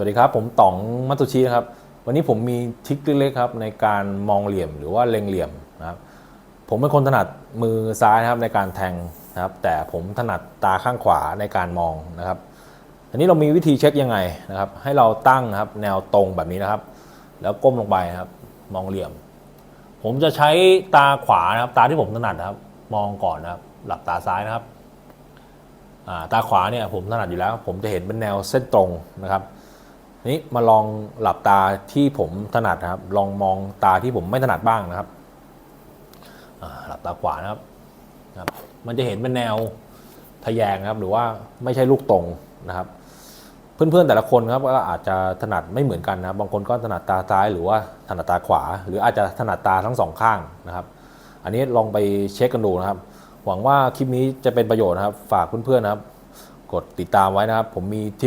วัสดีครับ ผมต๋องมัตุชินะครับ วันนี้ผมมีทิคเล็กๆครับในการมองเหลี่ยมหรือว่าเล็งเหลี่ยมนะครับผมเป็นคนถนัดมือซ้ายนะครับในการแทงนะครับ แต่ผมถนัดตาข้างขวาในการมองนะครับอันนี้เรามีวิธีเช็คยังไงนะครับ ให้เราตั้งนะครับแนวตรงแบบนี้นะครับ แล้วก้มลงไปครับ มองเหลี่ยม ผมจะใช้ตาขวานะครับ ตาที่ผมถนัดนะครับ มองก่อนนะครับ หลับตาซ้ายนะครับาตาขวาเนี่ยผมถนัดอยู่แล้ว ผมจะเห็นเป็นแนวเส้นตรงนะครับ นี้มาลองหลับตาที่ผมถนัดนะครับ ลองมองตาที่ผมไม่ถนัดบ้างนะครับหลับตาขวานะครับนะครับ มันจะเห็นเป็นแนวทะแยงนะครับ หรือว่าไม่ใช่ลูกตรงนะครับ เพื่อนๆแต่ละคนครับก็อาจจะถนัดไม่เหมือนกันนะครับบางคนก็ถนัดตาซ้ายหรือว่าถนัดตาขวา หรืออาจจะถนัดตาทั้งสองข้างนะครับ อันนี้ลองไปเช็คกันดูนะครับ หวังว่าคลิปนี้จะเป็นประโยชน์นะครับ ฝากเพื่อนๆนะครับ กดติดตามไว้นะครับ ผมมีทริค